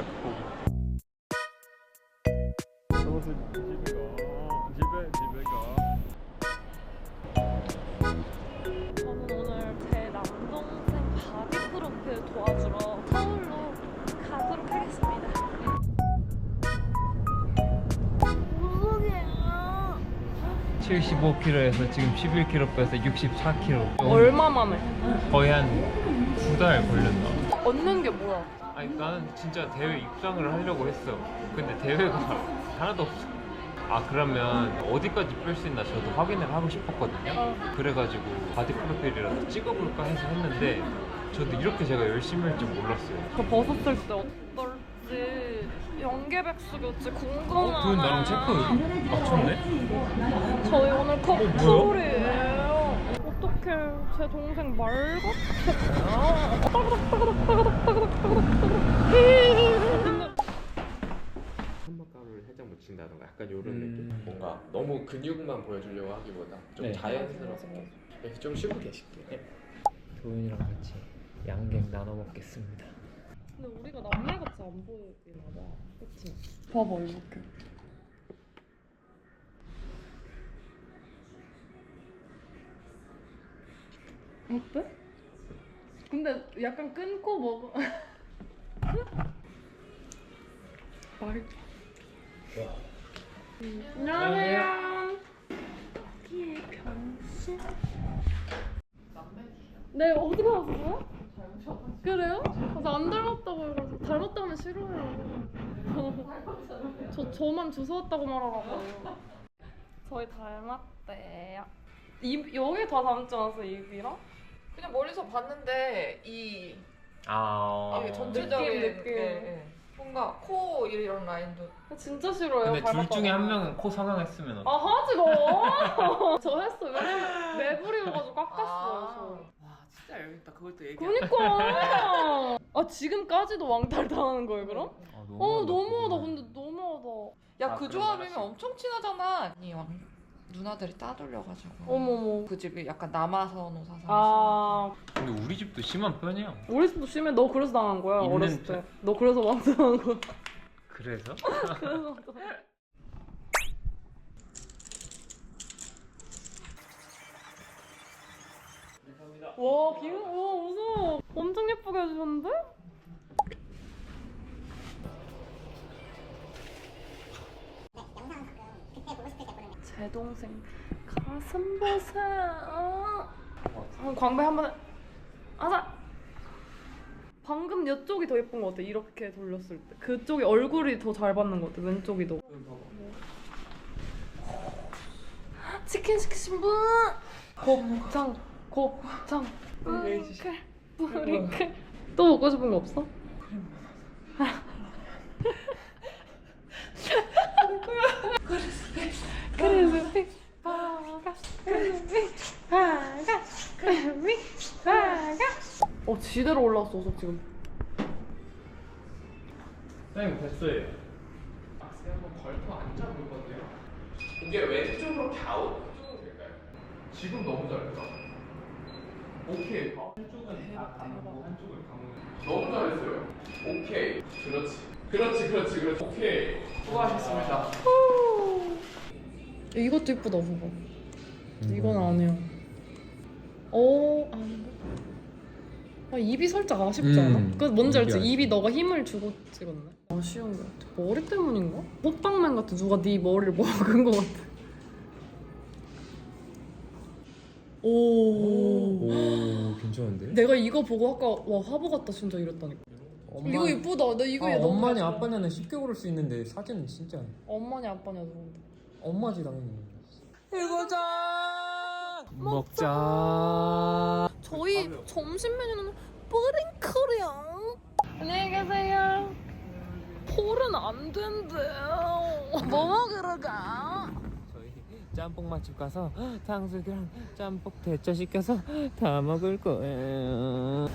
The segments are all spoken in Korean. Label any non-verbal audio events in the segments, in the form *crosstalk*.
나 그거. 저것은 집에 가. 집에 집에 가. 저는 오늘 제 남동생 바디 프로필 도와주러 서울로 가도록 하겠습니다. 무서워요. 75kg에서 지금 11kg 빼서 64kg. 얼마 만에? 거의 한 두 달 걸렸나? 얻는 게 뭐야? 아니 나는 진짜 대회 입상을 하려고 했어. 근데 대회가 *laughs* 하나도 없어. 아 그러면 어디까지 뺄 수 있나 저도 확인을 하고 싶었거든요. 어. 그래가지고 바디 프로필이라도 찍어볼까 해서 했는데 저도 이렇게 제가 열심히 할 줄 몰랐어요. 저 벗었을 때 어떨지 연계백숙이었지 궁금하네. 어, 그 나랑 체크 맞췄네? 저희 오늘 뭐야? 커플이에요. 어떡해, 제 동생 말 같아. 한박감을 살짝 묻힌다던가 약간 이런 음. 느낌? 뭔가 너무 근육만 보여주려고 하기보다 좀 네. 자연스럽게 네, 좀 쉬고 계실게요 도윤이랑 같이 양갱 나눠 먹겠습니다. 근데 우리가 남매 같이 안 보이나 봐. 그치? 봐봐, 이렇게. 어때? 근데 약간 끊고 먹어. *laughs* 말. 안녕하세요. 여기에 변신. 네, 어디 가셨어요? 그래요? 저안 닮았다고 닮았다고 하면 싫어요. 저 저만 주워왔다고 말하라고. 저희 닮았대요. 입 여기 다 닮지 않았어 입이랑? 그냥 멀리서 봤는데 이 아. 이게 전체적인 느낌, 느낌. 예, 예. 뭔가 코 이런 라인도 진짜 싫어요. 근데 둘 중에 한. 명은 코 성형했으면 아 어떡해? 하지 마. *laughs* 저 했어. 왜냐면 매부리여가지고 깎았어 요. 와 진짜 열겠다 그걸 또 저. 얘기 그니까. *laughs* 아 지금까지도 왕따를 당하는 거예요 그럼? 아, 어 너무하다, 너무하다. 그거는. 근데 너무하다. 야 아, 그 조합이면. 엄청 친하잖아 아니 왕 누나들이 따돌려가지고 어머머. 그 집이 약간 남아선호 사상 아 근데 우리 집도 심한 편이야. 우리 집도 심해. 너 그래서 당한 거야 있는 어렸을 때. 편. 너 그래서 왕따 당한 거야. *laughs* 그래서? *laughs* 그래서 와 기분 와 무서워. 엄청 예쁘게 해주셨는데? 제 동생 가슴 보세요. 어, 광배 한번 해. 하자. 방금 이쪽이 더 예쁜 것 같아. 이렇게 돌렸을 때. 그쪽이 얼굴이 더 잘 받는 것 같아. 왼쪽이 더. 치킨 시키신 분! 곱창, 곱창, 뿌리클, 뿌리클. 또 먹고 싶은 거 없어? 크리스피 바가 크리스피 바가 크리스피 바가 어 지대로 올라왔어 어서 지금. 선생님 됐어요. 박스 한번 걸터 앉아볼 건데요. 이게 왼쪽으로 갸웃 쪽으로 될까요? 지금 너무 잘했다. 오케이. 한쪽은 다 감고 한쪽을 감으면 너무 잘했어요. 오케이. 그렇지. 그렇지 그렇지 그렇지. 오케이. 수고하셨습니다. 이것도 이쁘다 그거. 이건 안 해요 어 아닌가? 아 입이 살짝 아쉽지 않아? 음, 그 뭔지 알지? 입이 입이 너가 힘을 주고 찍었네 아쉬운 거 같아 머리 때문인가? 호빵맨 같아 누가 네 머리를 *laughs* 먹은 거 같아 오. 오 괜찮은데? 내가 이거 보고 아까 와 화보 같다 진짜 이랬다니까 이거 이쁘다 나 이거 아, 너무 엄마냐. 아빠냐는 쉽게 고를 수 있는데 사진은 진짜 엄마냐 아빠냐 그런데 엄마지 당연히 이거자 먹자. 저희 점심 메뉴는 뿌링클이요. 안녕히 계세요. 폴은 안 된대요. 뭐 먹으러 가? 저희 짬뽕 맛집 가서 탕수육이랑 짬뽕 대짜 시켜서 다 먹을 거예요.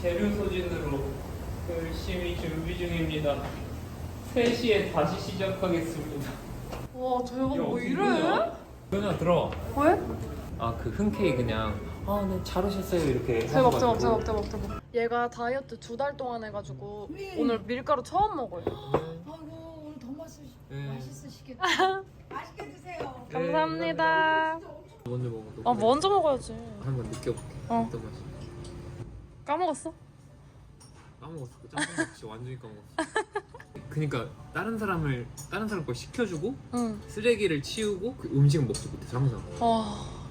재료 소진으로 열심히 준비 중입니다. 3시에 다시 시작하겠습니다. 와, 제가 뭐 야, 이래? 누나 들어와. 왜? 아 그 흔쾌히 그냥 아네 잘 오셨어요 이렇게 대박 하셔가지고. 대박 대박 대박 얘가 다이어트 두 달 동안 해가지고 오늘 밀가루 처음 먹어요 아이고 오늘 더 맛있, 네. 맛있으시겠다. 맛있게 드세요. *laughs* 네, 감사합니다 먼저 먹어 아 먼저 먹어야지 한번 느껴볼게 어. 어떤 맛이 까먹었어? 까먹었어 그 짬뽕 진짜 완전히 까먹었어 *laughs* 그니까 다른 사람을 다른 사람 걸 시켜주고 응 쓰레기를 치우고 그 음식은 먹지 못해서 항상 와.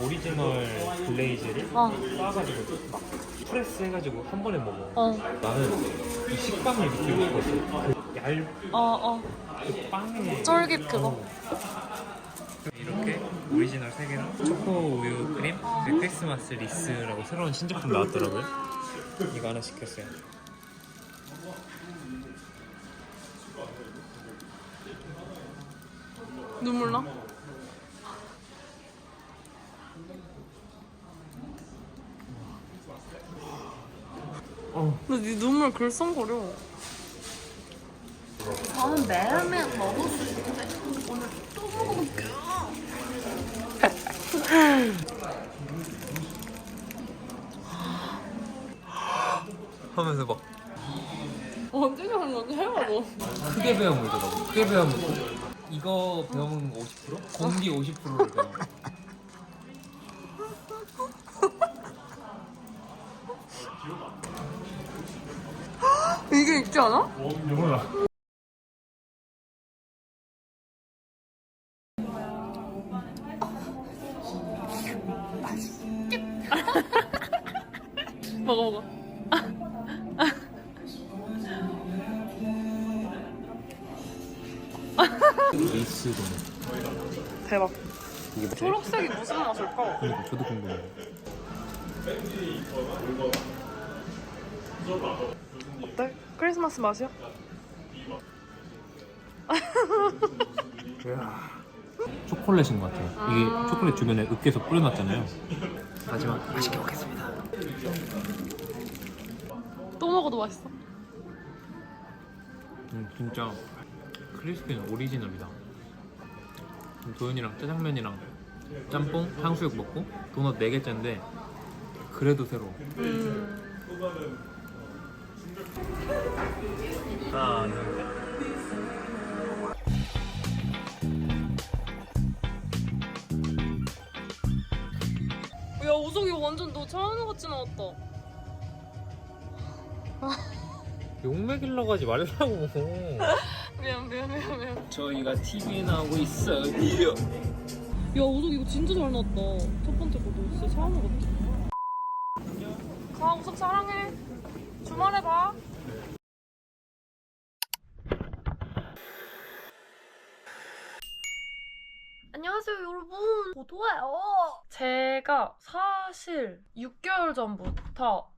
오리지널 글레이즈를 어. 쌓아가지고 막 프레스 해가지고 한 번에 먹어 어. 나는 이 식감을 느끼고 싶었어 그 얇은 어, 어. 그 빵에 쫄깃 그거. 이렇게 오리지널 3개랑 초코 우유 크림 그리고 크리스마스 리스라고 새로운 신제품 나왔더라고요 이거 하나 시켰어요 눈물 나? 어. 근데 네 눈물 글썽거려. 저는 매일매일 먹을 수 있는데 오늘 또 먹어볼게요. 하면서 막 언제 그런 건지 해봐 너. 크게 베어 물더라고 크게 베어 물고 이거 베어 먹는 거 50%? 공기 50%를 베어 먹어 이게 있지 않아? 몰라 먹어 먹어. 에이스 대박. 이게 뭐지? 초록색이 무슨 맛일까? 그러니까 저도 궁금해 어때? 크리스마스 맛이야? 초콜릿인 것 같아요 이게 초콜릿 주변에 으깨서 뿌려놨잖아요 마지막 맛있게 먹겠습니다 또 먹어도 맛있어. 음, 진짜 크리스피는 오리지널이다. 도현이랑 짜장면이랑 짬뽕, 탕수육 먹고 도넛 4개째인데 그래도 새로워. 음. 하나, 둘, 셋. 야 우석이 완전 너 차은우 같이 나왔다. 욕먹일러 가지 말라고. *laughs* 미안 미안 미안 미안. 저희가 TV에 나오고 있어요. 야 우석 이거 진짜 잘 나왔다. 첫 번째 거도 진짜 차은우 같아. 가 우석 사랑해. 주말에 봐. 안녕하세요 여러분 도도예요 제가 사실 6개월 전부터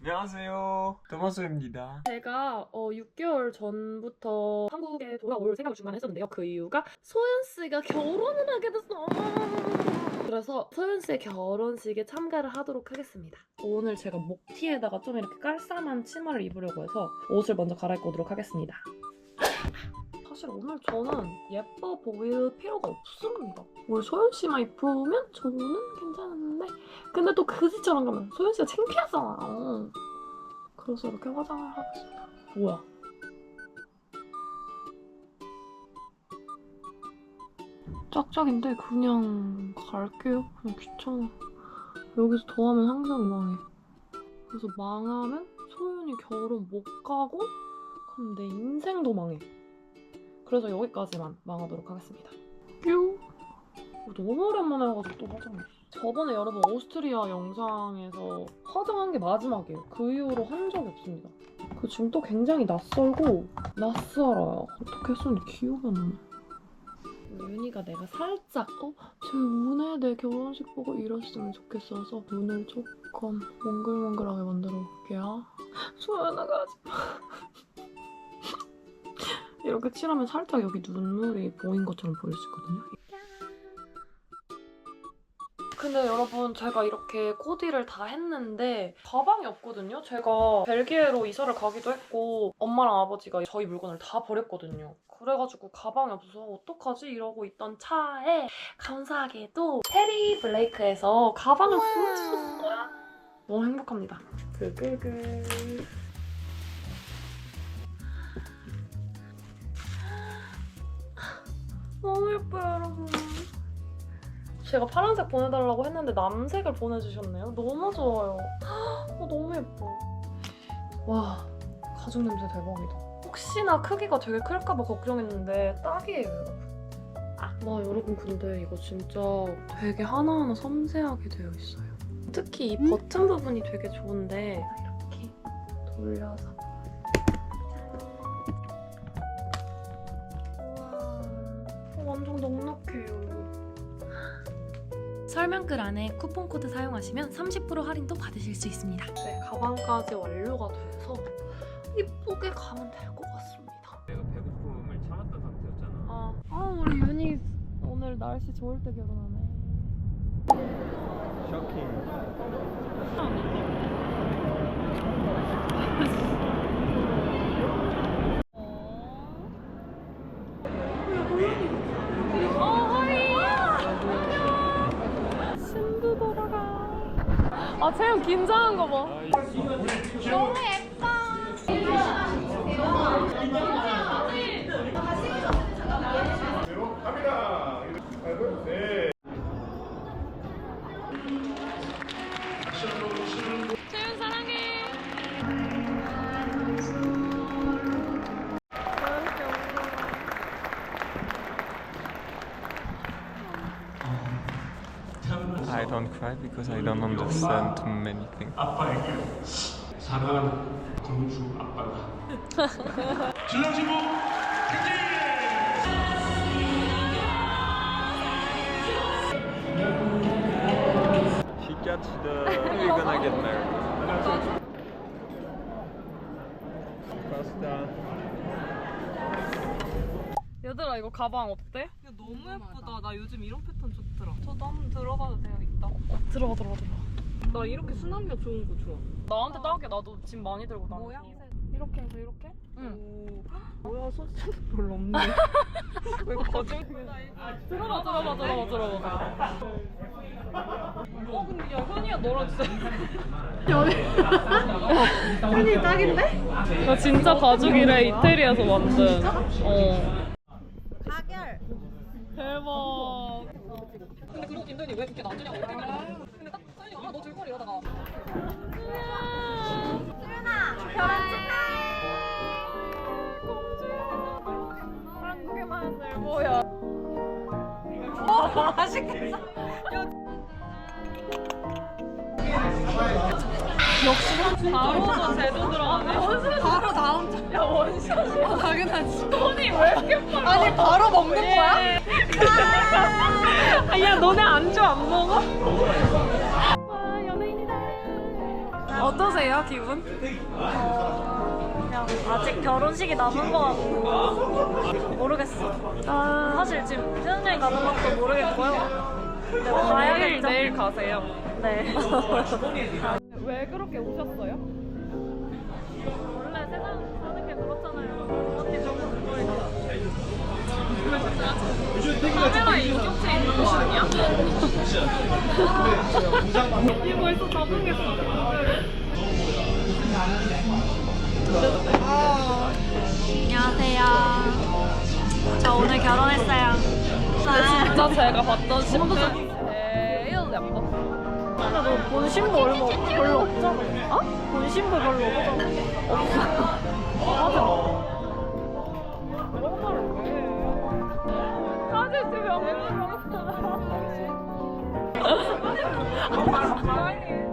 안녕하세요. 토마스입니다. 제가 어, 6개월 전부터 한국에 돌아올 생각을 중간했었는데요. 그 이유가 소연 씨가 결혼을 하게 됐어. 그래서 소연 씨의 결혼식에 참가를 하도록 하겠습니다. 오늘 제가 목티에다가 좀 이렇게 깔쌈한 치마를 입으려고 해서 옷을 먼저 갈아입고 오도록 하겠습니다. 사실 오늘 저는 예뻐 보일 필요가 없습니다. 오늘 소연 씨만 입으면 저는 괜찮은데 근데 또 그지처럼 가면 소연 씨가 창피하잖아요. 그래서 이렇게 화장을 하겠습니다. 뭐야? 짝짝인데 그냥 갈게요. 그냥 귀찮아. 여기서 더 하면 항상 망해. 그래서 망하면 소연이 결혼 못 가고 그럼 내 인생도 망해. 그래서 여기까지만 망하도록 하겠습니다. 뾰. 어, 너무 오랜만에 와가지고 또 화장했어. 저번에 여러분 오스트리아 영상에서 화장한 게 마지막이에요. 그 이후로 한 적이 없습니다. 그 지금 또 굉장히 낯설고 낯설어요. 어떻게 했었는지 기억이 안 나네. 윤희가 내가 살짝 어? 제 운에 내 결혼식 보고 이랬으면 좋겠어서 눈을 조금 몽글몽글하게 만들어 볼게요. 소연아가 하지 마. 이렇게 칠하면 살짝 여기 눈물이 보인 것처럼 보일 수 있거든요. 근데 여러분 제가 이렇게 코디를 다 했는데 가방이 없거든요. 제가 벨기에로 이사를 가기도 했고 엄마랑 아버지가 저희 물건을 다 버렸거든요. 그래가지고 가방이 없어서 어떡하지 이러고 있던 차에 감사하게도 테리 블레이크에서 가방을 보내주셨어요. 너무 행복합니다. 글글글. 너무 예뻐요 여러분. 제가 파란색 보내달라고 했는데 남색을 보내주셨네요. 너무 좋아요. 어, 너무 예뻐. 와, 가죽 냄새 대박이다. 혹시나 크기가 되게 클까봐 걱정했는데 딱이에요, 여러분. 아, 와, 여러분 근데 이거 진짜 되게 하나하나 섬세하게 되어 있어요. 특히 이 버튼 부분이 되게 좋은데 이렇게 돌려서 설명글 안에 쿠폰 코드 사용하시면 30% 할인도 받으실 수 있습니다. 네, 가방까지 완료가 돼서 이쁘게 가면 될 것 같습니다. 내가 배고픔을 참았던 상태였잖아. 아, 아 우리 윤희 오늘 날씨 좋을 때 결혼하네. 신부 *laughs* 보러 가. 아, 채영 긴장한 거 봐. 너무 예 because I don't understand many things. 아빠에게 사랑하는 공주 아빠가 신랑 신부 객기 She got the. We're gonna get married. Pasta. 얘들아 이거 가방 어때? 야, 너무 예쁘다. 나 요즘 이런 패턴 좋더라. 저도 한번 들어가도 돼요, 이따. 들어가 들어가 들어가. 나 이렇게 순환력 좋은 거 좋아. 나한테 따게 나도 짐 많이 들고 다녀. 모양새. 이렇게 해서 이렇게? 응. 오. 뭐야, 소스도 별로 없네. *laughs* 왜 거짓말. 들어봐 들어봐 들어봐 들어봐. 어 근데 야 현이야 너랑 진짜. *laughs* 현이 딱인데? 나 진짜 가죽이래 이태리에서 만든. 어. 가결. 대박. 근데 그리고 김도현이 왜 이렇게 놔두냐고. 이렇게. 근데 딱 서연이 아, 너 들고 이러다가. 한국에만 들고요. 맛있겠다. 바로도 제도 들어가네. 바로 다음 장. 야 원샷이야. 당연하지. 손이 왜 이렇게 빨라? 아니, 바로 먹는 거야? 아, 야 너네 안주 안 먹어? 와 연예인이다. 어떠세요 기분? 그냥 아직 결혼식이 남은 거 같고 모르겠어요. 사실 지금 신혼여행 가는 것도 모르겠고요. 근데 내일 가야겠죠? 내일 가세요. 네. *laughs* 왜 그렇게 우셨어요? 카메라에 인격체 있는 거 아니야? 벌써. 안녕하세요. 저 오늘 결혼했어요. 진짜 제가 봤던 신부 제일 예뻤어. 근데 너본 신부 얼마 별로 없잖아. 어? 본 신부 별로 없잖아. 그런 해? 사진 찍으면 아니